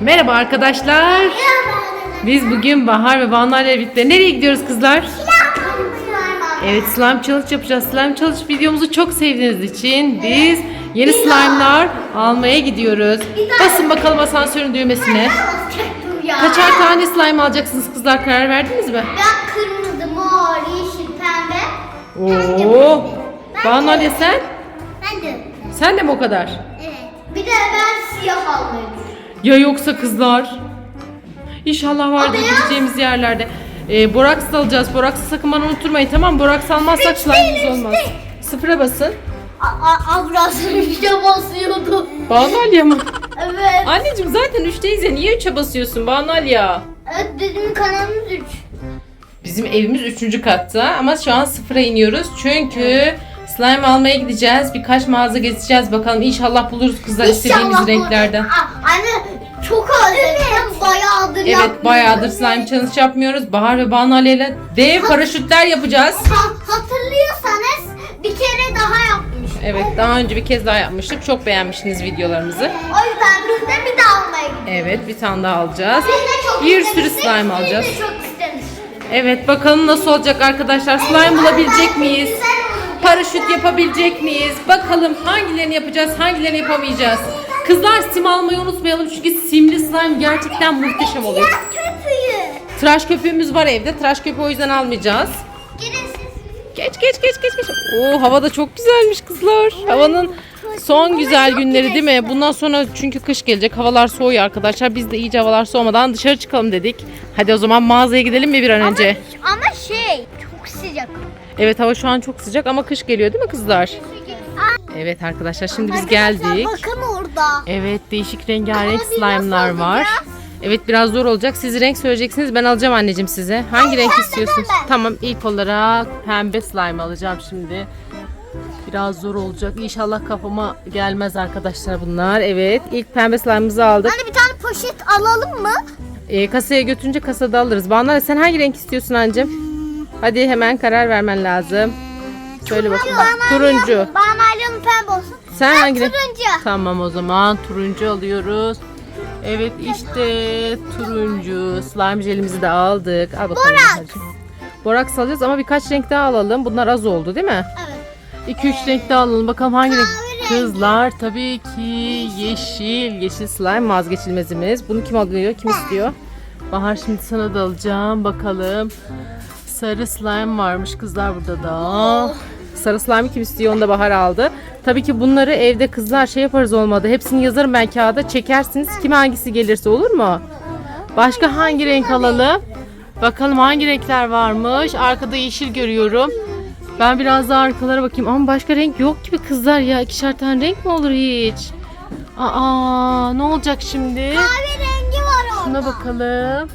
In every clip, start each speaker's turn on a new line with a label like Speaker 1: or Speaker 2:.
Speaker 1: Merhaba arkadaşlar. Biz bugün Bahar ve Banu ile birlikte nereye gidiyoruz kızlar? Evet slime challenge yapacağız. Slime challenge videomuzu çok sevdiğiniz için biz yeni slime'lar almaya gidiyoruz. Basın bakalım asansörün düğmesine. Kaçar tane slime alacaksınız kızlar karar verdiniz mi?
Speaker 2: Ben kırmızı, mor, yeşil, pembe.
Speaker 1: Oo. Banu Ali sen?
Speaker 2: Ben de.
Speaker 1: Sen de mi o kadar?
Speaker 2: Evet. Bir de ben siyah almayı düşünüyorum.
Speaker 1: Ya yoksa kızlar? İnşallah vardır gideceğimiz yerlerde. Ee, boraks alacağız. Boraksı sakın bana unutturmayın tamam mı? Boraks almazsak
Speaker 2: Üç
Speaker 1: slime'ımız
Speaker 2: üç
Speaker 1: olmaz. Sıfıra basın.
Speaker 2: Abrasın işte basıyordum.
Speaker 1: Banu Aliye mi?
Speaker 2: Evet.
Speaker 1: Anneciğim zaten 3'teyiz ya. Niye 3'e basıyorsun Banu Aliye?
Speaker 2: Evet dedim kanalımız 3.
Speaker 1: Bizim evimiz 3. katta ama şu an sıfıra iniyoruz. Çünkü slime almaya gideceğiz. Birkaç mağaza gezeceğiz. Bakalım inşallah buluruz kızlar istediğimiz renklerden.
Speaker 2: Anne çok özledim. Bayağıdır
Speaker 1: Evet bayağıdır slime challenge yapmıyoruz. Bahar ve Banu Ali ile dev paraşütler yapacağız.
Speaker 2: Ha- hatırlıyorsanız bir kere daha yapmıştık.
Speaker 1: Evet daha önce bir kez daha yapmıştık. Çok beğenmiştiniz videolarımızı.
Speaker 2: O yüzden biz de bir daha almaya gidiyoruz.
Speaker 1: Evet bir tane daha alacağız.
Speaker 2: Biz de çok
Speaker 1: Bir sürü
Speaker 2: istemiştik,
Speaker 1: slime alacağız.
Speaker 2: Biz de çok istemiştik.
Speaker 1: Evet bakalım nasıl olacak arkadaşlar. Slime bulabilecek miyiz? Paraşüt yapabilecek miyiz? Bakalım hangilerini yapacağız, hangilerini yapamayacağız. Kızlar sim almayı unutmayalım çünkü simli slime gerçekten muhteşem oluyor.
Speaker 2: Kötüyü.
Speaker 1: Tıraş köpüğümüz var evde. Tıraş köpüğü o yüzden almayacağız.
Speaker 2: Siz.
Speaker 1: Geç geç geç geç geç. Oo hava da çok güzelmiş kızlar. Havanın son güzel günleri değil mi? Bundan sonra çünkü kış gelecek. Havalar soğuyor arkadaşlar. Biz de iyice havalar soğumadan dışarı çıkalım dedik. Hadi o zaman mağazaya gidelim mi bir an önce?
Speaker 2: Ama şey çok sıcak.
Speaker 1: Evet hava şu an çok sıcak ama kış geliyor değil mi kızlar? Evet arkadaşlar şimdi biz geldik.
Speaker 2: Bakın orada.
Speaker 1: Evet değişik rengarenk
Speaker 2: Ama
Speaker 1: slime'lar var.
Speaker 2: alacağız?
Speaker 1: Evet biraz zor olacak. Siz renk söyleyeceksiniz. Ben alacağım anneciğim size. Hangi renk
Speaker 2: pembe,
Speaker 1: istiyorsunuz?
Speaker 2: pembe.
Speaker 1: Tamam ilk olarak pembe slime alacağım şimdi. Biraz zor olacak. İnşallah kafama gelmez arkadaşlar bunlar. Evet ilk pembe slime'ımızı aldık.
Speaker 2: Anne bir tane poşet alalım mı?
Speaker 1: Ee, kasaya götürünce kasada alırız. Bana sen hangi renk istiyorsun anneciğim? Hadi hemen karar vermen lazım. Söyle bakalım. Turuncu.
Speaker 2: Bana alyonun pembe olsun.
Speaker 1: Sen
Speaker 2: Ben
Speaker 1: hangi
Speaker 2: turuncu.
Speaker 1: Tamam o zaman turuncu alıyoruz. Evet işte turuncu slime jelimizi de aldık. Al bakalım.
Speaker 2: Boraks.
Speaker 1: Boraks alacağız ama birkaç renk daha alalım. Bunlar az oldu değil mi?
Speaker 2: Evet.
Speaker 1: 2-3 renk daha alalım. Bakalım hangi renk? Kızlar tabii ki yeşil. Yeşil slime vazgeçilmezimiz. Bunu kim alıyor? Kim istiyor? Bahar şimdi sana da alacağım. Bakalım. Sarı slime varmış kızlar burada da. Sarı slime kim istiyor onu da Bahar aldı. Tabii ki bunları evde kızlar şey yaparız olmadı. Hepsini yazarım ben kağıda. Çekersiniz. Kime hangisi gelirse olur mu? Başka hangi renk alalım? Bakalım hangi renkler varmış. Arkada yeşil görüyorum. Ben biraz daha arkalara bakayım. Ama başka renk yok gibi kızlar ya. İkişer tane renk mi olur hiç? Aa ne olacak şimdi?
Speaker 2: Kahverengi var orada.
Speaker 1: Şuna bakalım.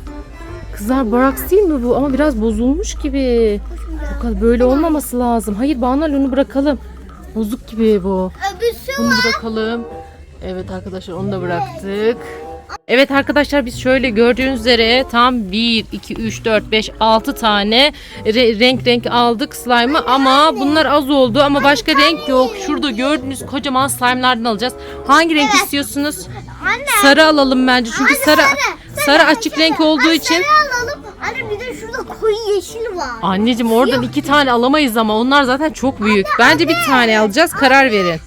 Speaker 1: Kızlar boraks değil mi bu? Ama biraz bozulmuş gibi. Bakalım böyle olmaması lazım. Hayır Banu Ali, onu bırakalım. Bozuk gibi bu.
Speaker 2: Öbürsü
Speaker 1: Bunu bırakalım. Evet arkadaşlar onu da bıraktık. Evet arkadaşlar biz şöyle gördüğünüz üzere tam 1, 2, 3, 4, 5, 6 tane re- renk renk aldık slime'ı ama bunlar az oldu ama başka renk yok. Şurada gördüğünüz kocaman slime'lardan alacağız. Hangi renk istiyorsunuz?
Speaker 2: Anne.
Speaker 1: Sarı alalım bence çünkü sarı sarı açık renk olduğu için.
Speaker 2: Sarı alalım. Anne bir de şurada koyu yeşil var.
Speaker 1: Anneciğim oradan iki tane alamayız ama onlar zaten çok büyük. Bence bir tane alacağız. Karar verin.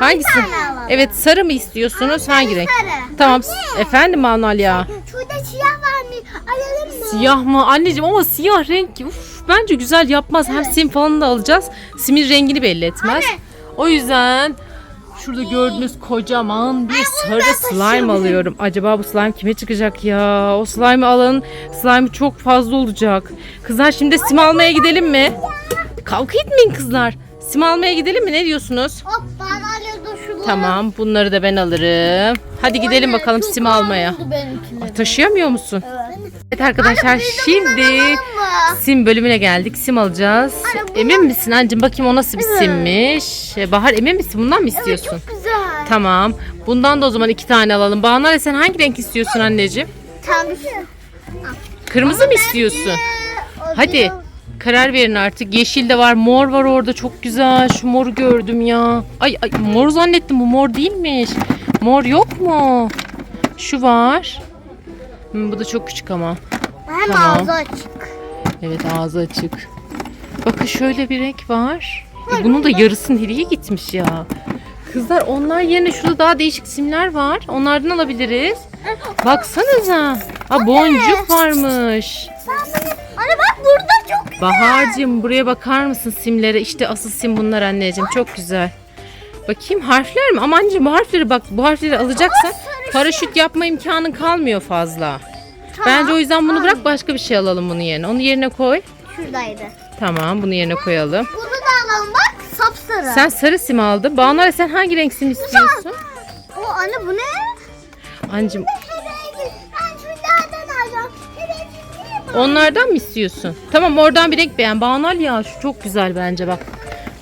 Speaker 1: Hangisi?
Speaker 2: alalım.
Speaker 1: Evet sarı mı istiyorsunuz? Hangi renk?
Speaker 2: sarı.
Speaker 1: Tamam. Efendim Manal ya.
Speaker 2: Şurada siyah var mı? Alalım mı?
Speaker 1: Siyah mı? Anneciğim ama siyah renk uf, bence güzel yapmaz. Hem sim falan da alacağız. Simin rengini belli etmez. O yüzden şurada gördüğünüz kocaman bir sarı slime alıyorum. Acaba bu slime kime çıkacak ya? O slime alın. Slime çok fazla olacak. Kızlar şimdi sim almaya gidelim mi? Kavga etmeyin kızlar. Sim almaya gidelim mi? Ne diyorsunuz?
Speaker 2: Hop bana alalım şunları.
Speaker 1: Tamam bunları da ben alırım. Hadi gidelim bakalım sim almaya. Ay, taşıyamıyor musun?
Speaker 2: Evet.
Speaker 1: Evet arkadaşlar şimdi sim bölümüne geldik. Sim alacağız. Emin misin anneciğim? Bakayım o nasıl bir simmiş. Ee, Bahar emin misin? Bundan mı istiyorsun?
Speaker 2: Çok güzel.
Speaker 1: Tamam. Bundan da o zaman iki tane alalım. Banu sen hangi renk istiyorsun anneciğim?
Speaker 2: Tam
Speaker 1: Kırmızı mı istiyorsun? Hadi karar verin artık. Yeşil de var, mor var orada çok güzel. Şu moru gördüm ya. Ay, ay mor zannettim bu mor değilmiş. Mor yok mu? Şu var. Hmm, bu da çok küçük ama.
Speaker 2: Hem
Speaker 1: Tamam.
Speaker 2: ağzı açık.
Speaker 1: Evet ağzı açık. Bakın şöyle bir renk var. E, bunun da yarısı nereye gitmiş ya? Kızlar onlar yerine şurada daha değişik simler var. Onlardan alabiliriz. Baksanıza. Aa, boncuk varmış.
Speaker 2: Anne bak burada çok güzel.
Speaker 1: Bahar'cığım buraya bakar mısın simlere? İşte asıl sim bunlar anneciğim. Çok güzel. Bakayım harfler mi? Amancığım bu harfleri bak bu harfleri alacaksan paraşüt yapma imkanın kalmıyor fazla. Bence o yüzden bunu bırak başka bir şey alalım bunun yerine. Onu yerine koy.
Speaker 2: Şuradaydı.
Speaker 1: Tamam bunu yerine koyalım.
Speaker 2: Bunu da alalım bak sapsarı.
Speaker 1: Sen sarı sim aldın. Banu sen hangi renk sim istiyorsun?
Speaker 2: O anne bu ne?
Speaker 1: Anneciğim onlardan mı istiyorsun? Tamam oradan bir renk beğen. Banal ya şu çok güzel bence bak.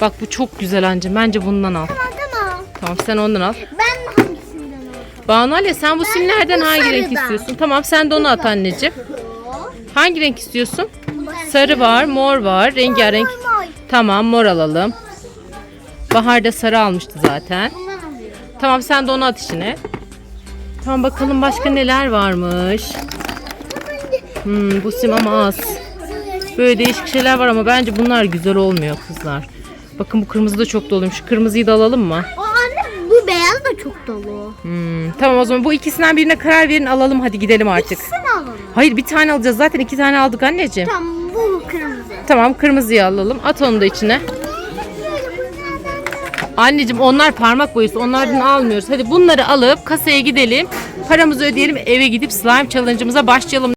Speaker 1: Bak bu çok güzel anneciğim. Bence bundan al.
Speaker 2: Tamam tamam.
Speaker 1: Tamam sen ondan al.
Speaker 2: Ben hangisinden alayım?
Speaker 1: Banu ya sen bu simlerden
Speaker 2: bu
Speaker 1: hangi renk
Speaker 2: sarıdan.
Speaker 1: istiyorsun? Tamam sen de onu at anneciğim. Hangi renk istiyorsun? Sarı var, mor var, rengarenk. Tamam mor alalım. Bahar da sarı almıştı zaten. Tamam sen de onu at içine. Tamam bakalım başka neler varmış. Hmm, bu sim ama az. Böyle değişik şeyler var ama bence bunlar güzel olmuyor kızlar. Bakın bu kırmızı da çok doluymuş. Kırmızıyı da alalım mı?
Speaker 2: O anne bu beyaz da çok dolu.
Speaker 1: Hmm, tamam o zaman bu ikisinden birine karar verin alalım hadi gidelim artık.
Speaker 2: İkisini alalım.
Speaker 1: Hayır bir tane alacağız zaten iki tane aldık anneciğim.
Speaker 2: Tamam bu kırmızı.
Speaker 1: Tamam kırmızıyı alalım at onu da içine. Anneciğim onlar parmak boyası onlardan almıyoruz. Hadi bunları alıp kasaya gidelim. Paramızı ödeyelim eve gidip slime challenge'ımıza başlayalım.